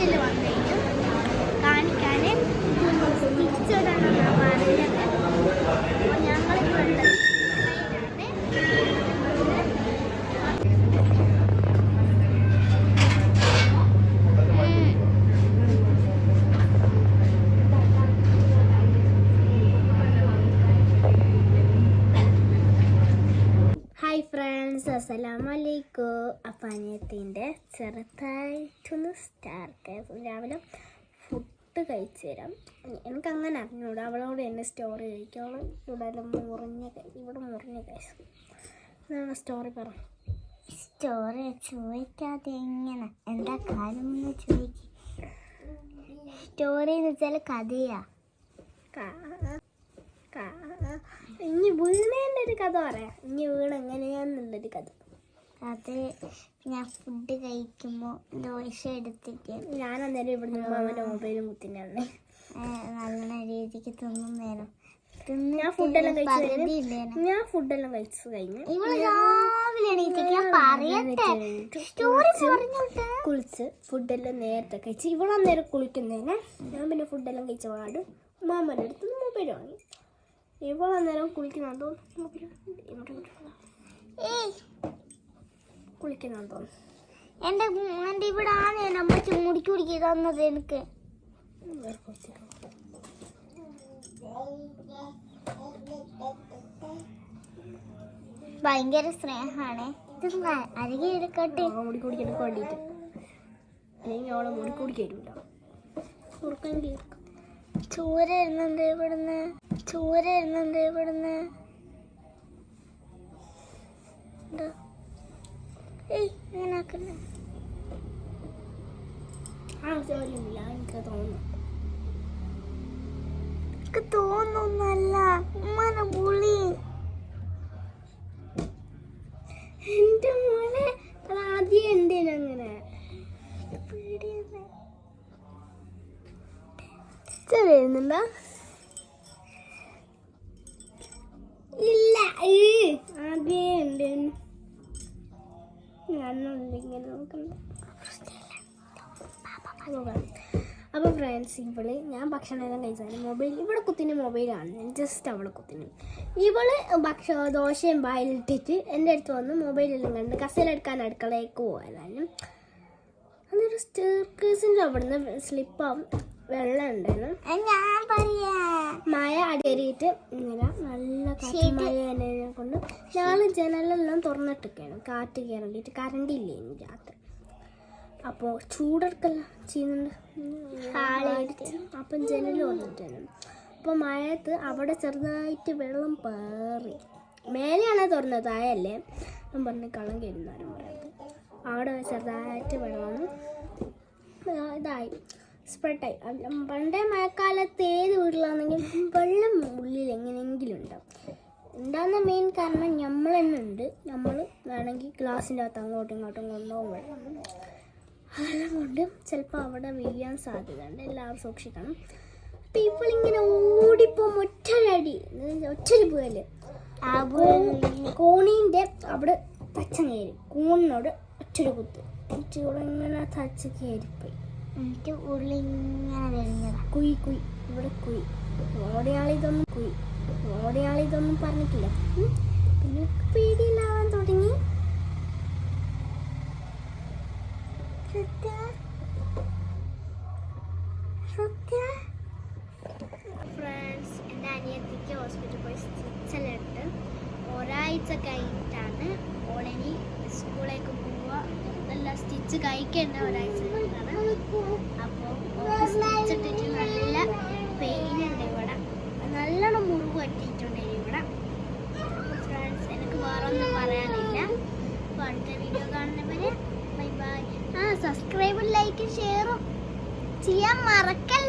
dili var. അസ്സലാമലൈക്കും. അപ്പം അനിയത്തിന്റെ ചെറുതായിട്ടൊന്ന് സ്റ്റാർക്ക് രാവിലെ ഫുഡ് കഴിച്ചു തരാം എനിക്ക് അങ്ങനെ അറിഞ്ഞൂടാ. അവളോട് എന്നെ സ്റ്റോറി കഴിക്കും അവൾ ഇവിടെ മുറിഞ്ഞ ഇവിടെ മുറിഞ്ഞ കഴിച്ചു. എന്താണ് സ്റ്റോറി പറ സ്റ്റോറി ചോദിക്കാതെ എങ്ങനെ? എന്താ കാര്യം എന്ന് ചോദിക്കും. സ്റ്റോറി എന്ന് വെച്ചാൽ കഥയാ. ഇനി വീണേന്റെ ഒരു കഥ പറയാം. ഇനി വീണ് എങ്ങനെയാന്നുള്ളൊരു കഥ. അത് ഞാൻ ഫുഡ് കഴിക്കുമ്പോൾ ദോശ എടുത്തിട്ട് ഞാൻ അന്നേരം ഇവിടെ അവന്റെ മൊബൈലും കുത്തിനാണ്. നല്ല രീതിക്ക് തിന്നും നേരം ഞാൻ ഫുഡെല്ലാം കഴിച്ചു ഞാൻ ഫുഡെല്ലാം കഴിച്ചു കഴിഞ്ഞു കുളിച്ച് ഫുഡെല്ലാം നേരത്തെ കഴിച്ച് ഇവളന്നേരം കുളിക്കുന്നതിന് ഞാൻ പിന്നെ ഫുഡെല്ലാം കഴിച്ച പാട് മാമന്റെ അടുത്ത് മൊബൈൽ വാങ്ങി. ഇവളന്നേരം കുളിക്കുന്നുണ്ടോ മൊബൈൽ ഏയ്. കുളിക്കുന്നുണ്ടോ എന്റെ എന്റെ ഇവിടെ ആണ്. നമ്മ ചൂടിക്ക് കുടിക്കുക തന്നത് എനിക്ക്. ഭയങ്കര സ്നേഹാണ്. ഇത് അരികെ എടുക്കട്ടെ. മുടി കുടിക്കാൻ വേണ്ടിയിട്ട്. അല്ലെങ്കിൽ അവളെ മുടി കീർക്കും ചൂര ഇരുന്നുണ്ട് ഇവിടുന്ന്. ചൂര ഇരുന്നുണ്ട് ഇവിടുന്ന്? ഏയ് അങ്ങനെ ആക്കല്ലേ? ആ ജോലിയില്ല എനിക്ക് തോന്നുന്നു. എനിക്ക് തോന്നുന്നല്ല. ഉമ്മാനെ പുളി എന്റെ മോനെ ആദ്യം എന്തേനും അങ്ങനെ? പേടിയാണ് ചെറിയുന്നുണ്ടോ അപ്പോൾ ഫ്രണ്ട്സ് ഇവൾ ഞാൻ ഭക്ഷണം എല്ലാം കഴിച്ചാൽ മൊബൈൽ ഇവിടെ കുത്തിന് മൊബൈലാണ് ജസ്റ്റ് അവളെ കുത്തിന്. ഇവൾ ഭക്ഷ ദോശയും വായിലിട്ടിട്ട് എന്റെ അടുത്ത് വന്ന് മൊബൈലെല്ലാം കണ്ട് കസേലെടുക്കാൻ അടുക്കളയ്ക്ക് പോയതാണ് അന്നൊരു സ്റ്റേർക്കേസിന്റെ അവിടുന്ന് സ്ലിപ്പാവും വെള്ളം ഉണ്ടായിരുന്നു. ഞാൻ പറയാ. മഴ അടിയേറിയിട്ട് ഇങ്ങനെ മഴ കൊണ്ട് ഞങ്ങൾ ജനലെല്ലാം തുറന്നിട്ടൊക്കെയാണ് കാറ്റ് കയറിയിട്ട് കറണ്ട് ഇല്ല ഇനി രാത്രി. അപ്പോൾ ചൂടെടുക്കല്ല ചെയ്യുന്നുണ്ട്. അപ്പം ജനൽ തുറന്നിട്ടാണ് അപ്പോൾ മഴയത്ത് അവിടെ ചെറുതായിട്ട് വെള്ളം പേറി. മേലെയാണ് തുറന്നത്? താഴല്ലേ ഞാൻ പറഞ്ഞ് കള്ളം കയറുന്നാരും പറയുന്നത് അവിടെ ചെറുതായിട്ട് വെള്ളം ഇതായി. സ്പ്രെഡായി പണ്ടേ മഴക്കാലത്ത് ഏത് വീട്ടിലാണെങ്കിലും വെള്ളം ഉള്ളിൽ എങ്ങനെയെങ്കിലും ഉണ്ടാവും ഉണ്ടാകുന്ന മെയിൻ കാരണം നമ്മൾ തന്നെ ഉണ്ട്. നമ്മൾ വേണമെങ്കിൽ ഗ്ലാസിന്റെ അകത്ത് അങ്ങോട്ടും ഇങ്ങോട്ടും കൊണ്ടുപോകും വെള്ളം അതെല്ലാം കൊണ്ട് ചിലപ്പോൾ അവിടെ വീഴാൻ സാധ്യതയുണ്ട്. എല്ലാവരും സൂക്ഷിക്കണം. അപ്പം ഓടിപ്പോ ഓടിപ്പോകും. ഒറ്റരി ഒറ്റൊരു പോയല്ലേ കോണീന്റെ അവിടെ തച്ച കയറി. കൂണിനോട് ഒറ്റൊരു കുത്ത്. ഇങ്ങനെ തച്ച് കയറിപ്പോയി. എനിക്ക് ഉള്ളി ഇങ്ങനെ വരുന്നതാ. കുയി കുയി. ഇവിടെ കുയി. ഓടിയാളിതൊന്നും കുയി. ഓടിയാളിതൊന്നും പറഞ്ഞിട്ടില്ല. പിന്നെ പേടിയില്ലാവാൻ തുടങ്ങി. ഫ്രണ്ട്സ് എന്റെ അനിയത്തിക്ക് ഹോസ്പിറ്റലിൽ പോയി സ്റ്റിച്ചെല്ലാം ഇട്ട് ഒരാഴ്ച കഴിഞ്ഞിട്ടാണ് ഓളിനി സ്കൂളിലേക്ക് പോവുക. നല്ല സ്റ്റിച്ച് കഴിക്കേണ്ട ഒരാഴ്ച ഇവിടെ ഇവിടെ ഫ്രണ്ട്സ് എനിക്ക് പറയാനില്ല അപ്പോൾ വീഡിയോ ബൈ ബൈ ആ സബ്സ്ക്രൈബും ലൈക്കും ഷെയറും ചെയ്യാൻ മറക്കല്ലേ?